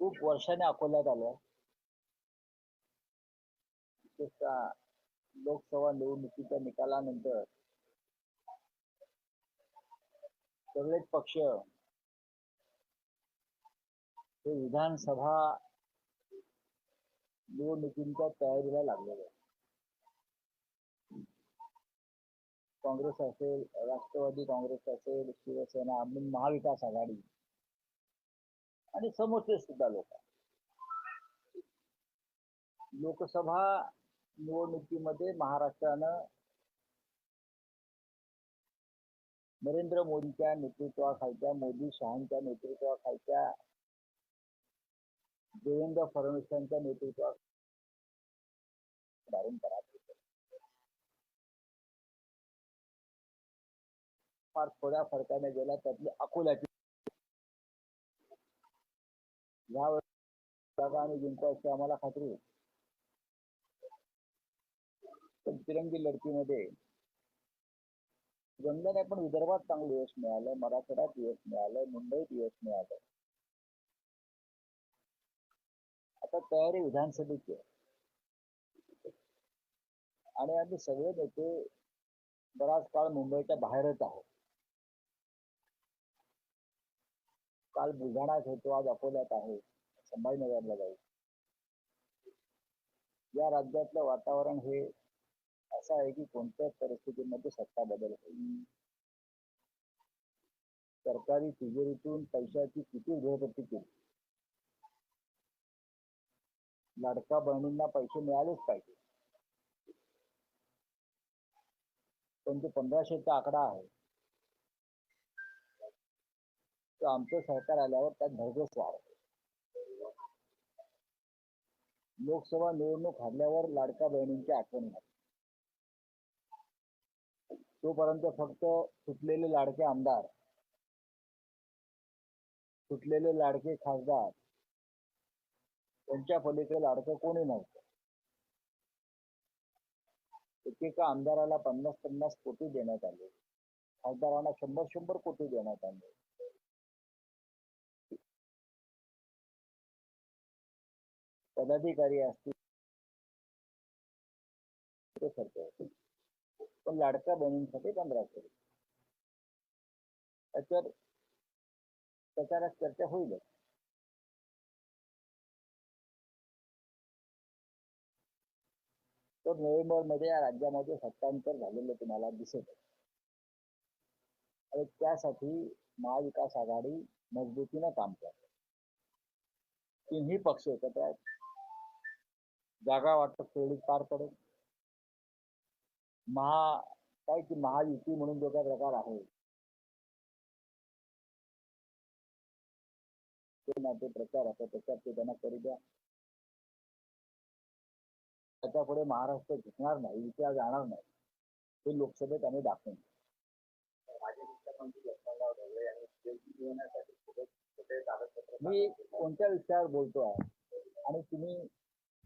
खूप वर्षाने अकोल्यात आलं विशेषतः लोकसभा निवडणुकीच्या निकालानंतर सगळेच पक्ष हे विधानसभा निवडणुकींच्या तयारीला लागलेले काँग्रेस असेल राष्ट्रवादी काँग्रेस असेल शिवसेना महाविकास आघाडी आणि समोरचे सुद्धा लोक. लोकसभा निवडणुकीमध्ये महाराष्ट्रानं नरेंद्र मोदीच्या नेतृत्वाखालच्या मोदी शहांच्या नेतृत्वाखालच्या देवेंद्र फडणवीसांच्या नेतृत्वात धारण फार थोड्या फरकाने गेला त्यातली अकोल्याची यावेळी जागा आणि जिंकायची आम्हाला खात्री होती पण तिरंगी लढतीमध्ये गंगाने पण विदर्भात चांगलं यश मिळालं मराठवाड्यात यश मिळालं मुंबईत यश मिळालं. आता तयारी विधानसभेची आहे. आणि आम्ही सगळे नेते बराच काळ मुंबईच्या बाहेरच आहोत. काल बुलढाण्यात होतो आज अकोल्यात आहे. संभाजीनगरला जाईल या राज्यातलं वातावरण हे असं आहे की कोणत्याच परिस्थितीमध्ये सत्ता बदल होईल सरकारी तिजोरीतून पैशाची किती उधळपट्टी केली? लाडका बहिणींना पैसे मिळालेच पाहिजे. पण जो पंधराशेचा आकडा आहे. आमचं सरकार आल्यावर त्यात भरघोस वाढ लोकसभा निवडणूक हरल्यावर लाडका बहिणींची आठवण येणार. तोपर्यंत फक्त सुटलेले लाडके आमदार सुटलेले लाडके खासदार त्यांच्या पलीकडे लाडकं कोणी नव्हतं. एकेका आमदाराला पन्नास पन्नास कोटी देण्यात आले. खासदारांना शंभर शंभर कोटी देण्यात आले. पदाधिकारी असतील. ते खर्च होते पण लाडका बहिणींसाठी पंधरा रुपये. त्याच्यावर प्रचारात चर्चा होईलच तर नोव्हेंबरमध्ये या राज्यामध्ये सत्तांतर झालेलं तुम्हाला दिसत आणि त्यासाठी महाविकास आघाडी मजबूतीनं काम करते. तिन्ही पक्ष एकत्र आहेत. जागा वाटप तेवढी पार पडेल महा काय की महायुती म्हणून जो काय प्रकार आहे. ते नाते प्रचार आता त्याच्यात ते त्यांना करू द्या. त्याच्या पुढे महाराष्ट्र झुकणार नाही इतिहास जाणार नाही. ते लोकसभेत आम्ही दाखवून मी कोणत्या विषयावर बोलतो आहे आणि तुम्ही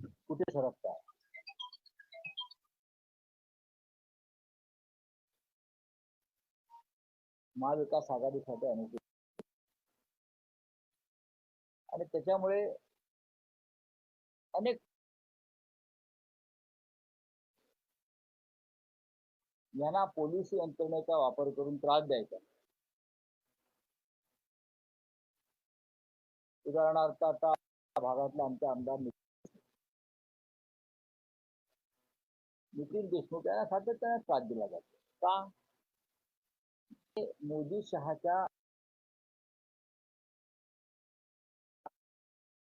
कुठे सरकता? महाविकास आघाडीसाठी अनुकूल आणि त्याच्यामुळे अनेक यांना पोलीस यंत्रणेचा वापर करून त्रास द्यायचा. उदाहरणार्थ आता भागातला आमचे आमदार नि- नितीन देशमुख यांना सातत्याने त्रास दिला जातो. का? मोदी शहाच्या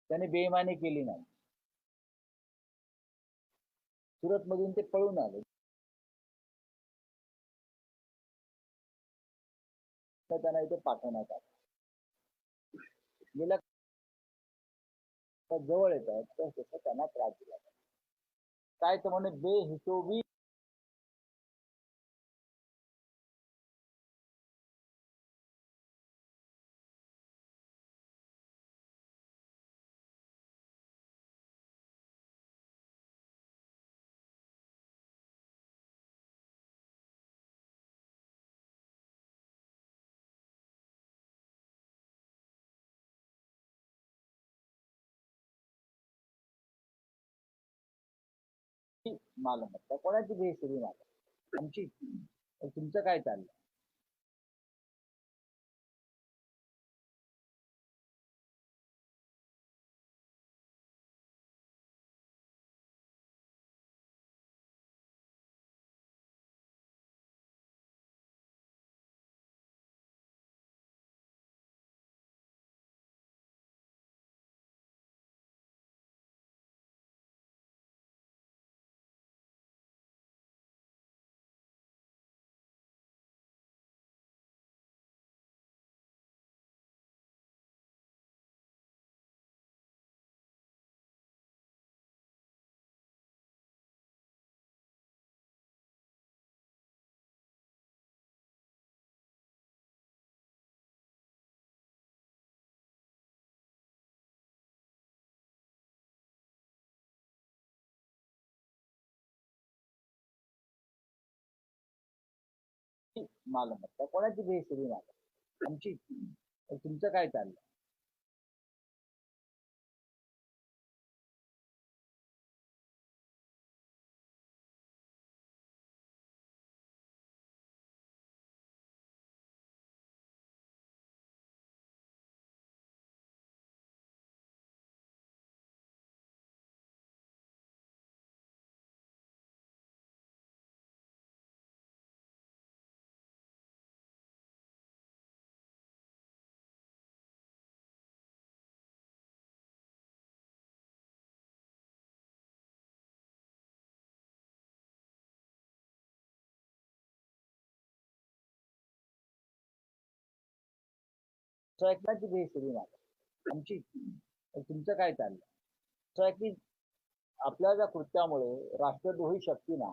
त्याने बेमानी केली नाही. सुरत मधून ते पळून आले. तर त्यांना इथे पाठवण्यात आलं. गेल्या जवळ येत आहेत तर त्यांना त्रास दिला जातो. काय तर म्हणे बेहिशोबी मालमत्ता. कोणाची बेहिशेबी मालमत्ता? आमची. तुमचं काय चाललं मालमत्ता कोणाची बेहिशेबी मालमत्ता आमची. तुमचं काय चाललं स्वयंपाकाची बेहिशेबी मालमत्ता आमची तुमचं काय चाललं? असं आहे की आपल्या ज्या कृत्यामुळे राष्ट्रद्रोही शक्तींना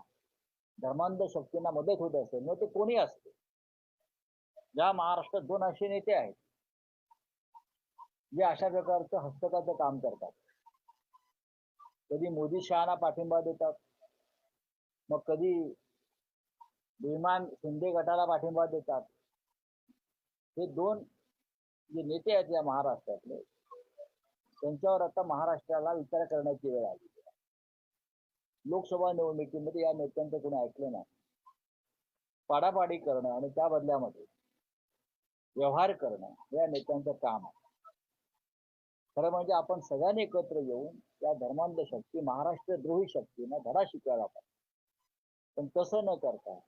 धर्मांध शक्तींना मदत होत असेल मग ते कोणी असते? ज्या महाराष्ट्रात दोन असे नेते आहेत जे अशा प्रकारचं हस्तकाचं काम करतात. कधी मोदी शहाना पाठिंबा देतात मग कधी विमान शिंदे गटाला पाठिंबा देतात. हे दोन जे नेते आहेत या महाराष्ट्रातले त्यांच्यावर आता महाराष्ट्राला विचार करण्याची वेळ आली. लोकसभा निवडणुकीमध्ये या नेत्यांचं कोणी ऐकलं नाही. पाडापाडी करणं आणि त्या बदल्यामध्ये व्यवहार करणं या नेत्यांचं काम आहे. खरं म्हणजे आपण सगळ्यांनी एकत्र येऊन या धर्मांध शक्ती महाराष्ट्र द्रोही शक्तीनं धडा शिकवायला पाहिजे. पण तसं न करता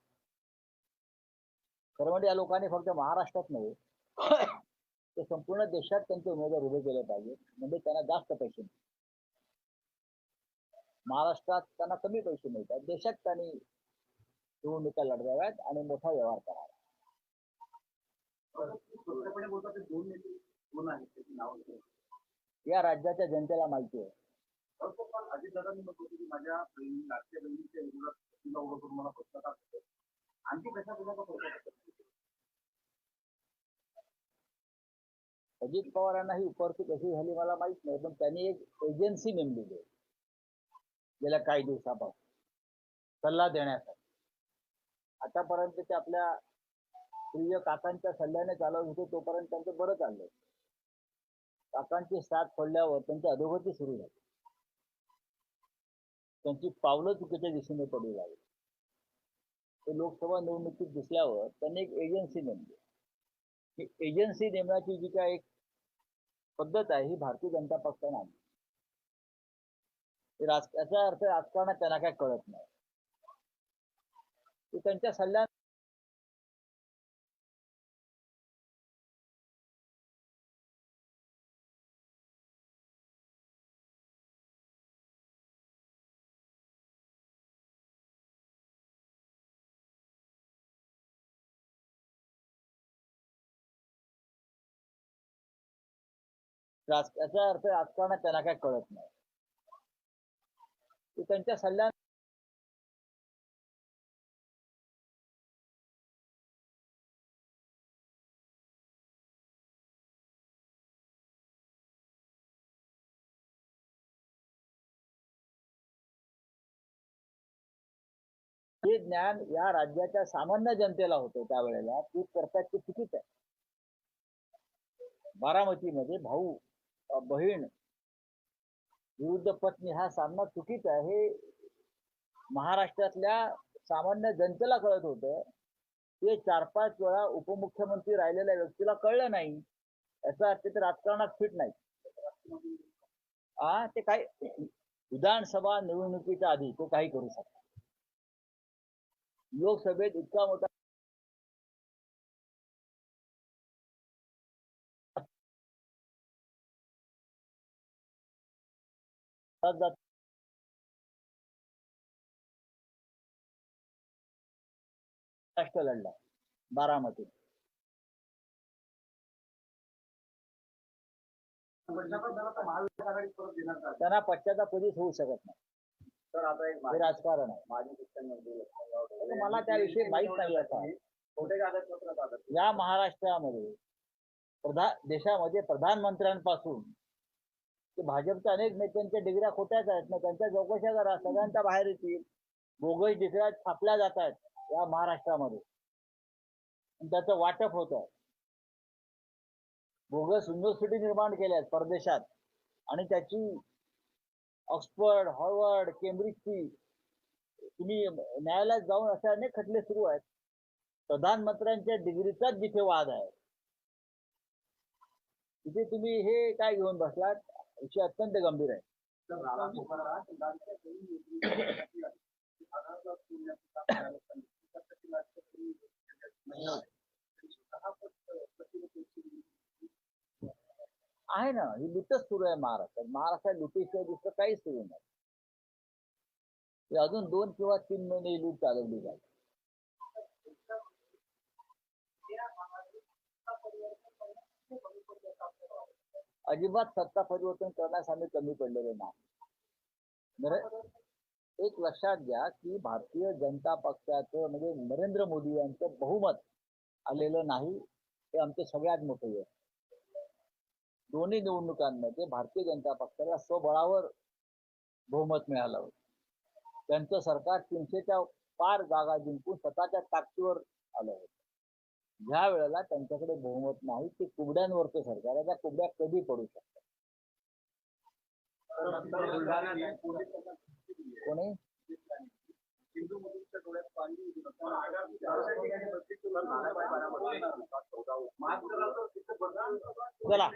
खरं म्हणजे या लोकांनी फक्त महाराष्ट्रात नव्हे तर संपूर्ण देशात त्यांचे उमेदवार उभे केले पाहिजे म्हणजे त्यांना जास्त पैसे मिळतील महाराष्ट्रात त्यांना कमी पैसे मिळतात. देशात त्यांनी निवडणुका लढवाव्यात आणि मोठा व्यवहार करावा. या राज्याच्या जनतेला माहिती आहे. माझ्या बहिणी लाटक्या बहिणीच्या विरोधात तिला उभं करून मला पक्षात आणखी कशा प्रकारचा पक्षात अजित पवारांना ही उपस्थित कशी झाली मला माहीत नाही पण त्यांनी एक एजन्सी नेमलेली आहे. गेल्या काही दिवसापासून. सल्ला देण्यासाठी. आतापर्यंत ते आपल्या प्रिय काकांच्या सल्ल्याने चालवत होते तोपर्यंत त्यांचं बरं चाललंय काकांची साथ पडल्यावर त्यांची अधोगती सुरू झाली. त्यांची पावलं चुकीच्या दिशेने पडू लागली. ते लोकसभा निवडणुकीत दिसल्यावर त्यांनी एक एजन्सी नेमली. ही एजन्सी नेमण्याची जी काय एक पद्धत आहे ही भारतीय जनता पक्षाने आणली राज याचा अर्थ राजकारणात त्यांना काय कळत नाही. त्यांच्या सल्ल्या याचा अर्थ राजकारणात त्यांना काय कळत नाही. त्यांच्या सल्ल्या हे ज्ञान या राज्याच्या सामान्य जनतेला होतं त्यावेळेला ते करतात ते चुकीच आहे. बारामतीमध्ये भाऊ बहीण विरुद्ध पत्नी हा सामना चुकीचा आहे. हे महाराष्ट्रातल्या सामान्य जनतेला कळत होतं. ते चार पाच वेळा उपमुख्यमंत्री राहिलेल्या व्यक्तीला कळलं नाही. याचा अर्थ ते राजकारणात फिट नाही हा ते काय विधानसभा निवडणुकीच्या आधी तो काही करू शकतो लोकसभेत इतका मोठा जात- राष्ट्र लढला बारामती. पश्चाताप झाला तर महाविकास आघाडीत परत देणार का? त्यांना पश्चाताप कधीच होऊ शकत नाही. तर आता एक राजकारण आहे. मला त्याविषयी माहीत नाही आता. या महाराष्ट्रामध्ये प्रधान देशामध्ये प्रधानमंत्र्यांपासून की भाजपच्या अनेक नेत्यांच्या डिग्र्या खोट्याच आहेत. ना त्यांच्या चौकशा करा. सगळ्यांच्या बाहेर येतील. बोगस डिग्र्या छापल्या जात आहेत या महाराष्ट्रामध्ये. त्याचं वाटप होत आहे. बोगस युनिव्हर्सिटी निर्माण केल्या आहेत परदेशात. आणि त्याची ऑक्सफर्ड हॉर्वर्ड केम्ब्रिजची तुम्ही न्यायालयात जाऊन असे अनेक खटले सुरू आहेत. प्रधानमंत्र्यांच्या डिग्रीचाच जिथे वाद आहे. तिथे तुम्ही हे काय घेऊन बसलात? विषय अत्यंत गंभीर आहे. आहे ना ही लुटच सुरू आहे महाराष्ट्रात महाराष्ट्रात लुटीशिवाय दुसरं काहीच सुरू नाही. अजून दोन किंवा तीन महिने ही लूट चालवली जाईल. अजिबात सत्ता परिवर्तन करण्यास आम्ही कमी पडलेलो नाही. एक लक्षात घ्या की भारतीय जनता पक्षाचं म्हणजे नरेंद्र मोदी यांचं बहुमत आलेलं नाही हे आमचं सगळ्यात मोठे आहे दोन्ही निवडणुकांमध्ये भारतीय जनता पक्षाला स्वबळावर बहुमत मिळालं होतं. त्यांचं सरकार तीनशेच्या पार जागा जिंकून स्वतःच्या ताकदीवर आलं होतं. ज्या वेळेला त्यांच्याकडे बहुमत नाही ते कुबड्यांवरचं सरकार आहे त्या कुबड्या कधी पडू शकतात? कोणी? चला.